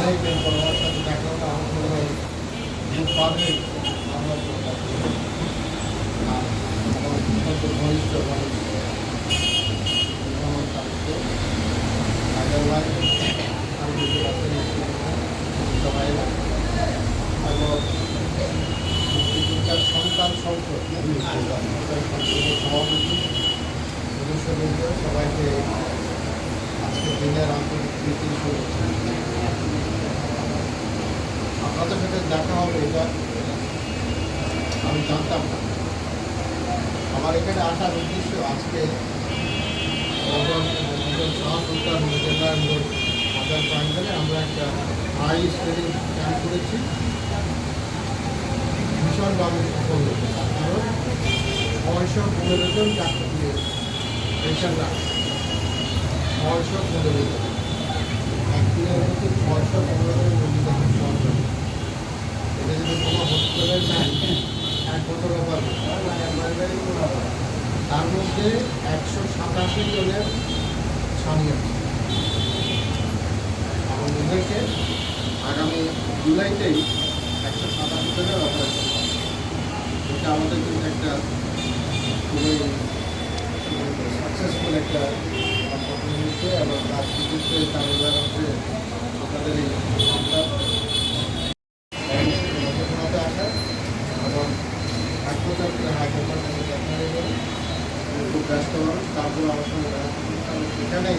অনেকদিন পর আমার সাথে দেখা হলো আমার মনে হয় খুব পারবে আমরা ঘনিষ্ঠ মানুষ সন্তান সংসদ সভাপতি সদস্যবৃন্দ সবাইকে আজকে দিনের আন্তরিক প্রীতি শুভেচ্ছা আপনাদের সাথে দেখা হবে, এটা আমি জানতাম না। আমার এখানে আসার উদ্দেশ্য আজকে মোড় আমরা একটা হাই স্টেডিং ক্যাম্প করেছি। ভীষণভাবে সফল হয়েছে। কারণ পনেরো জন ছয়শো পনেরো জন একদিনের মধ্যে ছয়শো পনেরো জন রোগী দেখেন ছয়শো এটা যদি কোনো হসপিটালের নেয় এক কত ব্যাপার তার মধ্যে একশো সাতাশি জনের স্বামী আছে আমাদেরকে আগামী জুলাইতেই একশো সাতাশি জনের অপারেশন এটা আমাদের জন্য একটা খুবই সাকসেসফুল একটা অপরচুনিটি এবং তার সুযোগে তামিলনাড়ু হচ্ছে আপনাদের এই সন্তান গবেষণাতে আসা এবং এক বছর ধরে হাইকোর্টের কাছে দেখা হয়ে গেল আমি খুব ব্যস্ত মানুষ তারপর আমার সঙ্গে দেখা করতে কারণ সেখানেই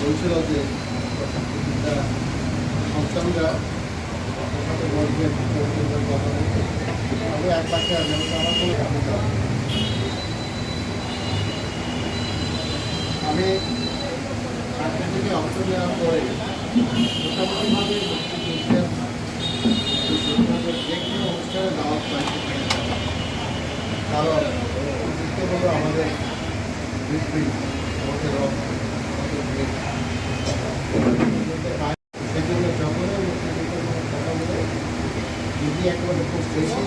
বলছিল যে প্রশাসনবিদ্যা সন্তানরা আপনার সাথে বলবেন পরিচর্যার কথা বলতে আমি এক পাশে আর যেমন আমার কোনো কাছে যাব আমি চাকরি থেকে অংশ নেওয়ার পরে মোটামুটিভাবে যে কোনো অনুষ্ঠানে দাওয়াত পাইতে। কারণ মুক্তিযুদ্ধ হলো আমাদের আমাদের রক্ত আমাদের বীর। মুক্তিযুদ্ধের কাজ- সেজন্য যখনই মুক্তিযুদ্ধের কোনো কথা বলে যদি একেবারে খুব বেশি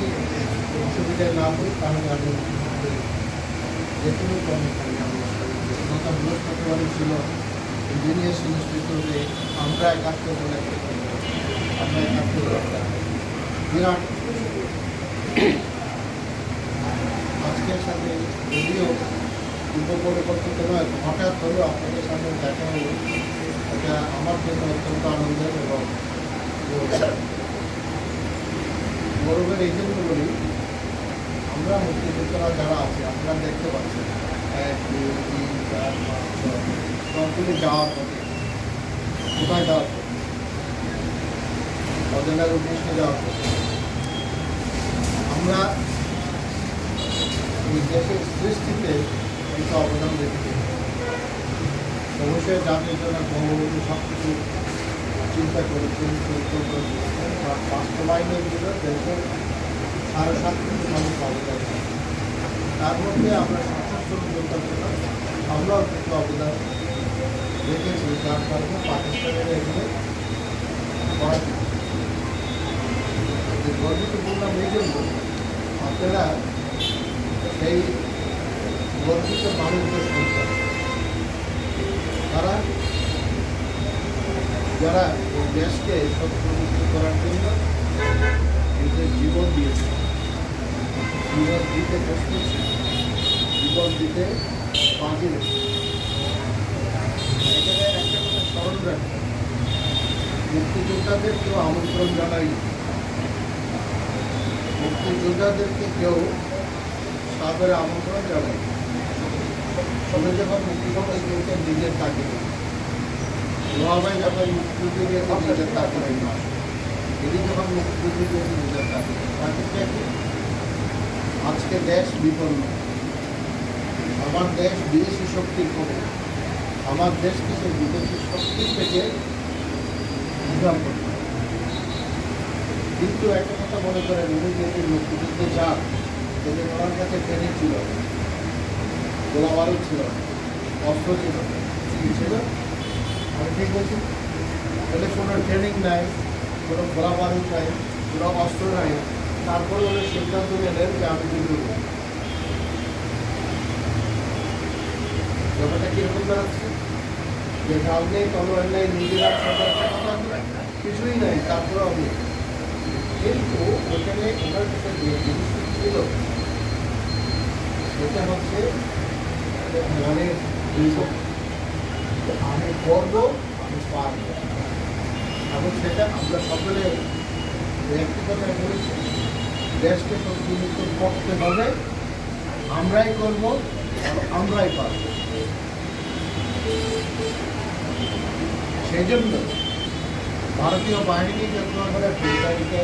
অসুবিধায় না হই তাহলে আমি মুক্তিযুদ্ধের যে কোনো কর্মচারী আমরা গত বৃহস্পতিবারই ছিল ইঞ্জিনিয়ার্স ইনস্টিটিউটে আমরা একাত্তর বলে একটা কেন্দ্র। আমরা একাত্তর একটা বিরাট আজকের সাথে যদিও উপপরিকল্পিত নয় হঠাৎ হলেও আপনাদের সামনে দেখা হলো এটা আমার জন্য অত্যন্ত আনন্দের এবং গৌরবের। এই জন্য বলি আমরা মুক্তিযোদ্ধারা যারা আছে আপনারা দেখতে পাচ্ছেন এক দুই তিন চার পাঁচ ছয় সবগুলি যাওয়ার পথে কোথায় যাওয়ার পথে অজনার উদ্দেশ্যে যাওয়ার পথে আমরা দেশের সৃষ্টিতে কিছু অবদান রেখেছি। অবশ্যই জাতির জন্য বঙ্গবন্ধু সব কিছু চিন্তা করেছেন বাস্তবায়নের জন্য দেশের সাড়ে সাত কোটি মানুষ অবদান তার মধ্যে আমরা সশস্ত্র যোদ্ধা ছিলাম আমরাও কিছু অবদান রেখেছি। যার কারণে পাকিস্তানের এখানে করা গর্বিত বললাম এই জন্য আপনারা সেই গর্বিত মানুষদের সংখ্যা তারা যারা এই দেশকে সত্যমুক্ত করার জন্য নিজের জীবন দিয়েছে, জীবন দিতে ছিল জীবন দিতে এখানে একটা কথা স্মরণ রাখবেন মুক্তিযোদ্ধাদের কেউ আমন্ত্রণ জানাই মুক্তিযোদ্ধাদেরকে কেউ সাদরে আমন্ত্রণ জানাই সবে যখন মুক্তিযোদ্ধা কেউকে নিজের তাকে লোহাবাই যখন মুক্তিযুদ্ধে গিয়েছে নিজের তাকে না এটি যখন মুক্তিযুদ্ধে নিজের তাকে আজকে দেশ বিপন্ন। আমার দেশ বিদেশি শক্তির করে আমার দেশকে সে বিদেশি শক্তির থেকে করতে হবে। কিন্তু একটা কথা মনে করেন উনি যদি মুক্তিযুদ্ধে যান যদি ওনার কাছে ট্রেনিং ছিল। গোলা বারুদ ছিল, অস্ত্র ছিল ছিল? আমি ঠিক বলছি? তাহলে কোনো ট্রেনিং নাই, কোনো গোলা বারুদ নাই, কোনো অস্ত্র নাই। তারপরে উনি সিদ্ধান্ত নিলেন যে আমি করব ব্যাপারটা কীরকম দাঁড়াচ্ছে যে নেই তলোয়ার নেই নিজেরা কিছুই নাই তারপরে আমি কিন্তু ওখানে ওনার কাছে ছিল। সেটা হচ্ছে মনে আমি করব আমি পারব। এবং সেটা আমরা সকলে ব্যক্তিগত বলেছি দেশকে প্রতিনিধিত্ব করতে হবে। আমরাই করব আমরাই পারব। সেই জন্য ভারতীয় বাহিনী যখন আমরা তারিখে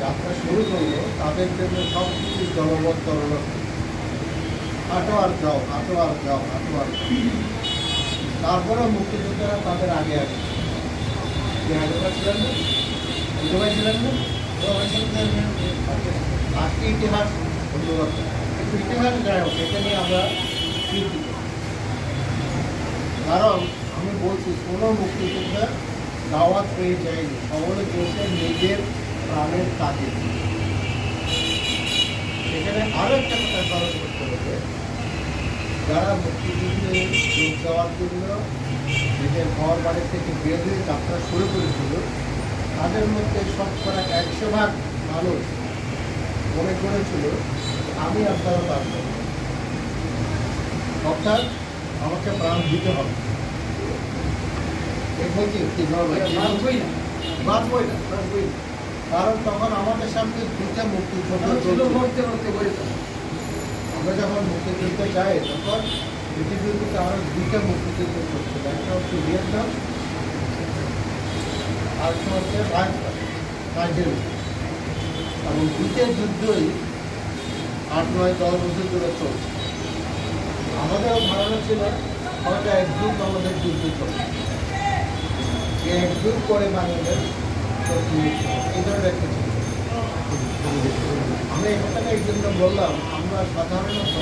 যাত্রা শুরু করল তাদের জন্য সব কিছু জলবদ্ধ হলো হাঁটো আর যাও, হাঁটো আর যাও, হাঁটো আর তারপরেও মুক্তিযোদ্ধারা তাদের আগে আগে ছিলেন না? আজকে ইতিহাস অন্যরকম কিন্তু ইতিহাস যাই হোক এটা নিয়ে আমরা কারণ আমি বলছি, কোনো মুক্তিযোদ্ধা দাওয়াত পেয়ে যায়নি সকলে পেয়েছে নিজের প্রাণের কাজে। সেখানে আরও একটা কথা স্মরণ করতে হবে। যারা মুক্তিযুদ্ধে যোগ দেওয়ার জন্য নিজের ঘর বাড়ি থেকে বের হয়ে যাত্রা শুরু করেছিল, তাদের মধ্যে শতকরা একশো ভাগ মানুষ মনে করেছিল, আমি আপনারা পারব অর্থাৎ আমাকে প্রাণ দিতে হবে ঠিক বলছি কি ধরবে বাঁচবই না বাঁচবই কারণ তখন আমাদের সামনে দুইটা মুক্তিযুদ্ধ আমরা যখন মুক্তিযুদ্ধে যাই তখন পৃথিবীতে আরও দুইটা মুক্তিযুদ্ধ চলছিল একটা হচ্ছে ভিয়েতনাম আর হচ্ছে নাইজেরিয়া এবং দুইটা যুদ্ধই আট নয় দশ বছর ধরে চলছে আমাদেরও ধারণা ছিল হয়তো একযুগ আমাদের যুদ্ধ চলছে একযুগ করে হবে। এই ধরনের আমি এই জন্য বললাম, আমরা সাধারণত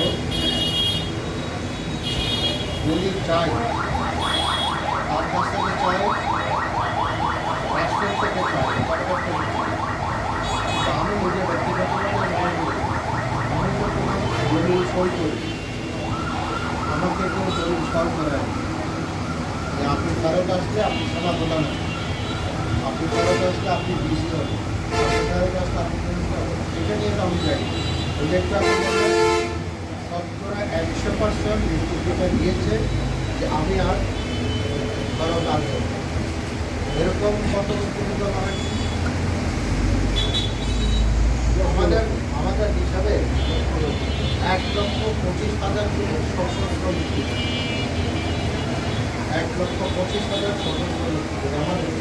বলি চাই, তার কাছ থেকে চাই, রাষ্ট্রের থেকে চাই সরকার। তো আমি নিজে ব্যক্তিগতভাবে আমি সই করি, আমাকে কেউ দলিল সই করে না। যে আপনি ফেরত আসলে আপনি সেবা প্রদান। আপনি ফেরত আসলে আপনি বৃষ্টি হবেন আপনি ফেরত আসলে আপনি এটা নিয়ে তো আমি চাই ওই যে একটু শতকরা একশো পার্সেন্ট নিশ্চিততা দিয়েছে যে আমি আর ফেরত আসব এরকম কত মানে আমাদের আমাদের হিসাবে এক লক্ষ পঁচিশ হাজার জন সশস্ত্র এক লক্ষ পঁচিশ হাজার মুক্তিযোদ্ধা আমাদের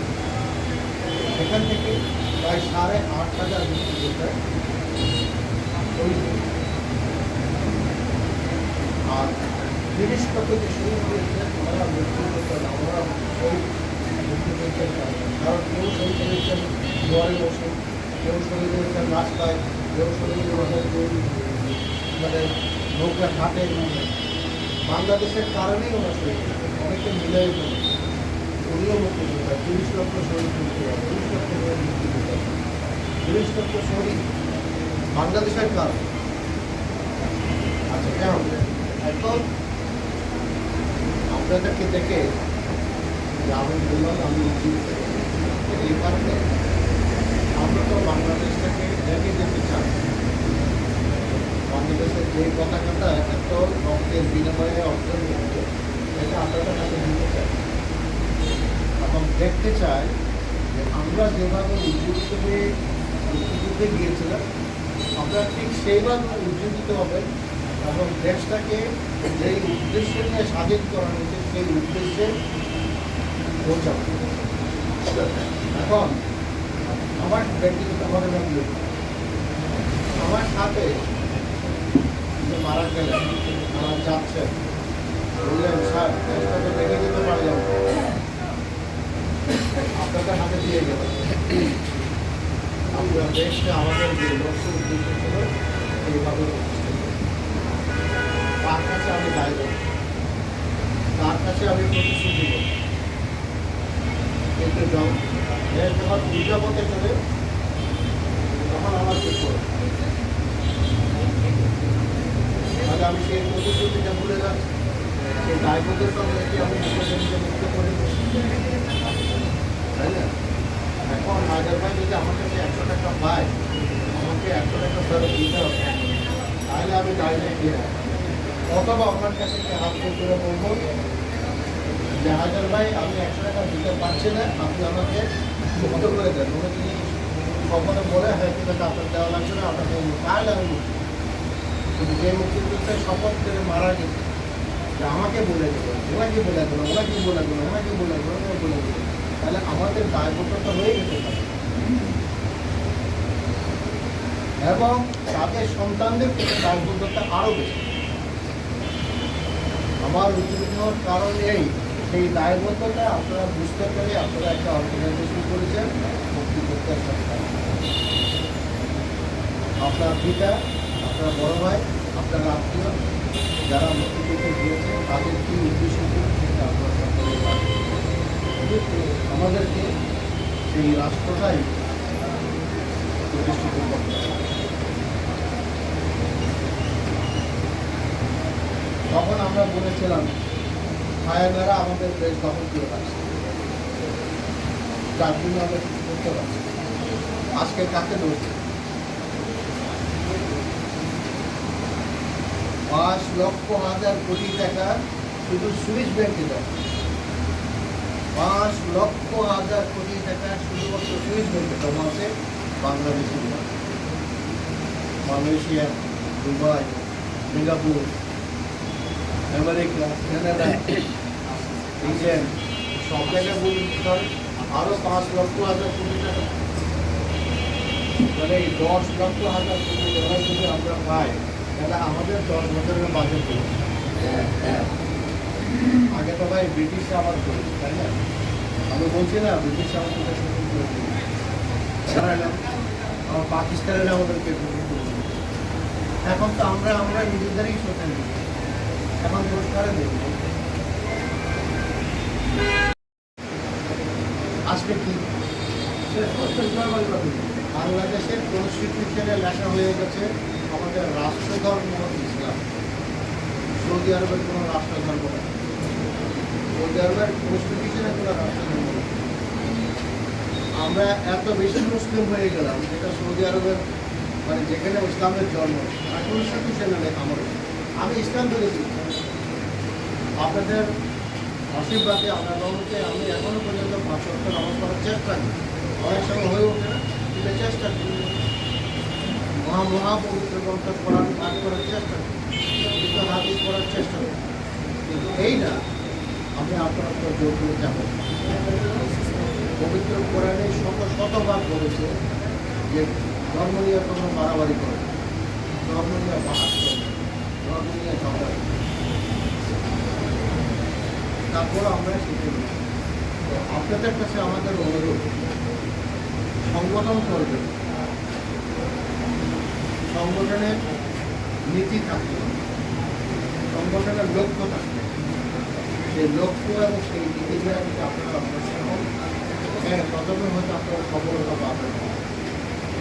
এখান থেকে প্রায় সাড়ে আট হাজার মুক্তিযোদ্ধা শহীদ হয়েছে। আর জিনিসপত্র যে শুরু করেছে ওরা মুক্তিযোদ্ধা মুক্তিযোদ্ধার কারণ কেউ শহীদ হয়েছেন ঘরে বসে, কেউ শহীদ হয়েছেন রাস্তায়, কেউ শহীদ হয়েছেন মানে নৌকা ঘাটে বাংলাদেশের কারণেই ওরা শহীদ হয়েছে অনেকে মিলে উনিও মুক্তিযোদ্ধা তিরিশ লক্ষ বাংলাদেশের কারণ আচ্ছা কেমন এখন আপনাদেরকে দেখে আমি বললাম আমি এই কারণে আমরা তো বাংলাদেশটাকে দেখে যেতে চাই। বাংলাদেশের যে পতাকাটা এত রক্তের বিনিময়ে অর্জন এবং দেখতে চাই যে আমরা যেভাবে হয়ে মুক্তিযুদ্ধে গিয়েছিলাম আমরা ঠিক সেইভাবে উজ্জীবিত হবেন এবং দেশটাকে যেই উদ্দেশ্য নিয়ে স্বাধীন করা হয়েছে, সেই উদ্দেশ্যে পৌঁছাবো। এখন আমার ব্যক্তিগত দিয়ে আমার সাথে মারা গেলেন, মারা যাচ্ছেন বললেন, স্যার দেশটা তো দেখে যেতে পারলাম। আপনাদের হাতে দিয়ে গেলেন আপনার দেশকে আমাদের যে লক্ষ্য উদ্দেশ্য ছিল করতে। তার কাছে আমি দায়ী তার কাছে আমি প্রতিশ্রুতি করব কিন্তু যখন দেশ যখন উল্টা পথে চলে, তখন আমার কি করব? আমি সেই প্রতিশ্রুতিটা ভুলে যাচ্ছি। তাই না এখন হাজার ভাই যদি আমার কাছে একশো টাকা পায় আমাকে একশো টাকা ফেরত দিতে হবে তাহলে আমি গাড়িটা দিয়ে অথবা আপনার কাছে হাত করে বলব যে হাজার ভাই আমি একশো টাকা দিতে পারছি না আপনি আমাকে মুক্ত করে দেন ওরা যদি কখনো বলে হ্যাঁ আপনার দেওয়া লাগছে না আপনাকে তাহলে আমি। কিন্তু যে মুক্তিযোদ্ধার শপথ করে মারা গেছে আমাকে বলে দেবো, ওনাকে বলে দেবো, ওনাকে বলে দেবো, ওনাকে বলে দেবো, ওনাকে বলে দেবো। তাহলে আমাদের দায়বদ্ধতা হয়ে যেতে পারে এবং তাদের সন্তানদের প্রতি দায়বদ্ধতা আরও বেশি। আমার উদ্যোগ কারণ এই, সেই দায়বদ্ধতা আপনারা বুঝতে পেরে আপনারা একটা অর্গানাইজেশন করেছেন মুক্তিযোদ্ধার সন্তান আপনার পিতা, আপনার বড় ভাই, আপনার আত্মীয় যারা মুক্তিযুদ্ধে গিয়েছে তাদের কি উদ্দেশ্য ছিল আমাদেরকে সেই রাষ্ট্রটাই প্রতিষ্ঠিত করতে তখন আমরা বলেছিলাম, হায়ানারা আমাদের দেশ দখল করে রাখছে। যার জন্য আমরা করতে পারছি আজকে কাকে দোষ পাঁচ লক্ষ হাজার কোটি টাকা শুধু সুইস ব্যাংকে দেয়। পাঁচ লক্ষ হাজার কোটি টাকা শুধুমাত্র সুইস ব্যাংকে জমা আছে Bangladeshi Malaysia, Dubai, Singapore, America, Canada, England সব জায়গায় আরও পাঁচ লক্ষ হাজার কোটি টাকা। এই দশ লক্ষ হাজার কোটি টাকা যদি আমরা পাই তাহলে আমাদের দশ বছরের বাজেট হলো আগে তো ভাই ব্রিটিশ আবার করেছে তাই না? আমি বলছি না ব্রিটিশ আমাদের কাছে করে আমার পাকিস্তানের আমাদেরকে করে। এখন তো আমরা আমরা নিজেদেরই শোষণ এখন পুরস্কারে দেখব আজকে কি? বাংলাদেশের কনস্টিটিউশনে লেখা হয়ে গেছে। রাষ্ট্রধর্ম ইসলাম। সৌদি আরবের কোনো রাষ্ট্রধর্ম নেই। সৌদি আরবের কনস্টিটিউশনে কোনো রাষ্ট্রধর্ম নেই। আমরা এত বেশি মুসলিম হয়ে গেলাম, যেটা সৌদি আরবের মানে যেখানে ইসলামের জন্ম কনস্টিটিউশনে লেখা আমার আমি ইসলাম ধরেছি। আপনাদের আশীর্বাদে আপনার রহমতে আমি এখনও পর্যন্ত পাঁচ সপ্তাহ নামাজ পড়ার চেষ্টা করি। অনেক সময় হয়ে ওঠে না চেষ্টা করি। মহা মহা পবিত্র গ্রন্থ পড়ার পাঠ করার চেষ্টা কিন্তু হাদিস পড়ার চেষ্টা করি কিন্তু এই না আমি আপনার উপর জোর করে যাব পবিত্র কোরআনে শত শতবার বলেছে যে ধর্ম নিয়ে কোনো মারামারি করে। ধর্ম নিয়ে বাহাস করে। ধর্ম নিয়ে ঝগড়া তারপর আমরা শিখে নিই আপনাদের কাছে আমাদের অনুরোধ সংগঠন করবেন সংগঠনের নীতি থাকবে সংগঠনের লক্ষ্য থাকবে সেই লক্ষ্য এবং সেই নীতিগুলো যদি আপনারা অগ্রসর হন হ্যাঁ প্রথমে হয়তো আপনারা সফলতা পাবেন।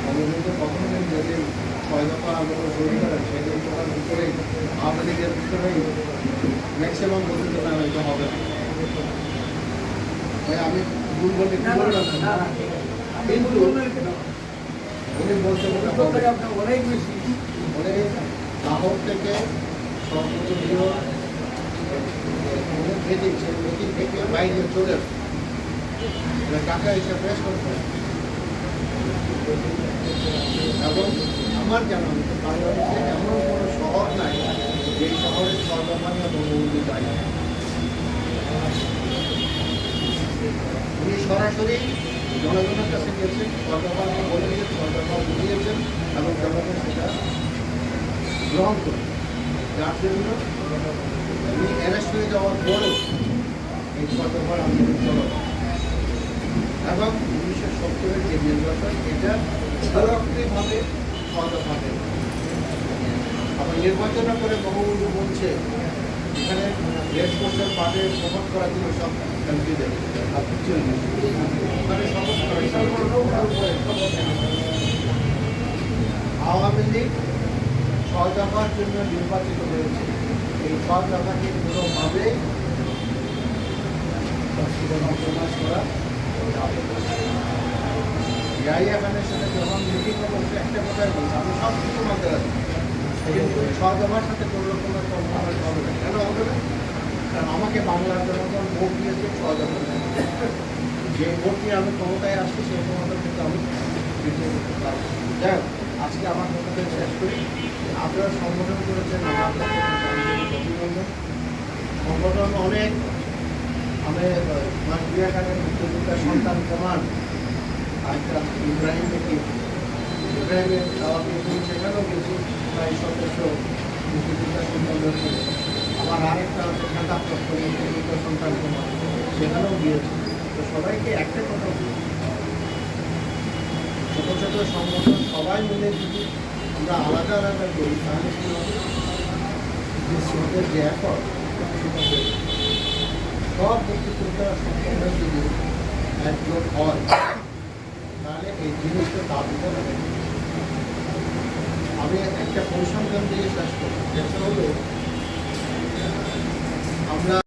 আমি কিন্তু কখনো যেদিন ছয় দফা আন্দোলন শুরু করেন সেদিন তোমার ভিতরেই আওয়ামী লীগের ভিতরেই ম্যাক্সিমাম পর্যন্ত না হয়তো হবে। না। আমি ভুল না? কিন্তু অনেক বেশি উনি লাহোর থেকে উনি মিটিং সেই মিটিং থেকে বাইরে চলে আসে। টাকা প্রেস করতে এবং আমার জানা মতো বাংলাদেশে এমন কোনো শহর নাই যে শহরের সর্বমান্য যায় না। উনি সরাসরি জনগণের কাছে গিয়েছেন সরকারকে বলে দিয়েছেন সরকার বুঝিয়েছেন এবং জনগণ সেটা গ্রহণ করে যার জন্য অ্যারেস্ট হয়ে যাওয়ার পরও এই সরকার আন্দোলন চলমান এবং উনিশশো সত্তরের যে নির্বাচন, এটা সরাসরিভাবে সদভাবে আবার নির্বাচনের করে বঙ্গবন্ধু বলছে এখানে রেড ফোর্সের পার্টে শপথ করা ছিল সব এমপিদের ওখানে শপথ করা আওয়ামী লীগ ছয় দফার জন্য নির্বাচিত হয়েছে। এই সব ব্যাপারকে কোনোভাবে কম্প্রোমাইজ করা। ইয়াহিয়া খানের সাথে যখন মিটিং করছে একটা কথাই বলছে, আমি সব কিছু মানতে রাজি। কিন্তু আমার সাথে কোনো রকমের কম্প্রোমাইজ হবে না কেন হবে না কারণ আমাকে বাংলার জনগণ ভোট দিয়েছে ছয় যে ভোট নিয়ে আমি ক্ষমতায় আসছি সেই ক্ষমতা কিন্তু আমি যাই হোক, আজকে আমার কথাটা শেষ করি আপনারা সংগঠন করেছেন আমার থেকে সংগঠন অনেক আমি মুক্তিযোদ্ধার সন্তান প্রমাণ ইব্রাহিম থেকে ইব্রাহিমের খাওয়া পেয়েছি সেখানেও গেছি প্রায় সদস্য সঙ্গে। আমার আরেকটা প্রশ্ন মুক্তিযোদ্ধার সন্তান প্রমাণ সেখানেও গিয়েছি। তো সবাইকে একটা কথা ছোট ছোট সংগঠন সবাই মিলে যদি আমরা আলাদা আলাদা করি, তাহলে কি হবে? যে স্রোতের যে সব মুক্তিযোদ্ধা সংগঠন যদি একজোট হয়, তাহলে এই জিনিসটা দাবিতে হবে। আমি একটা পরিসংখ্যান দিয়ে শেষ করব। যেটা হলো আমরা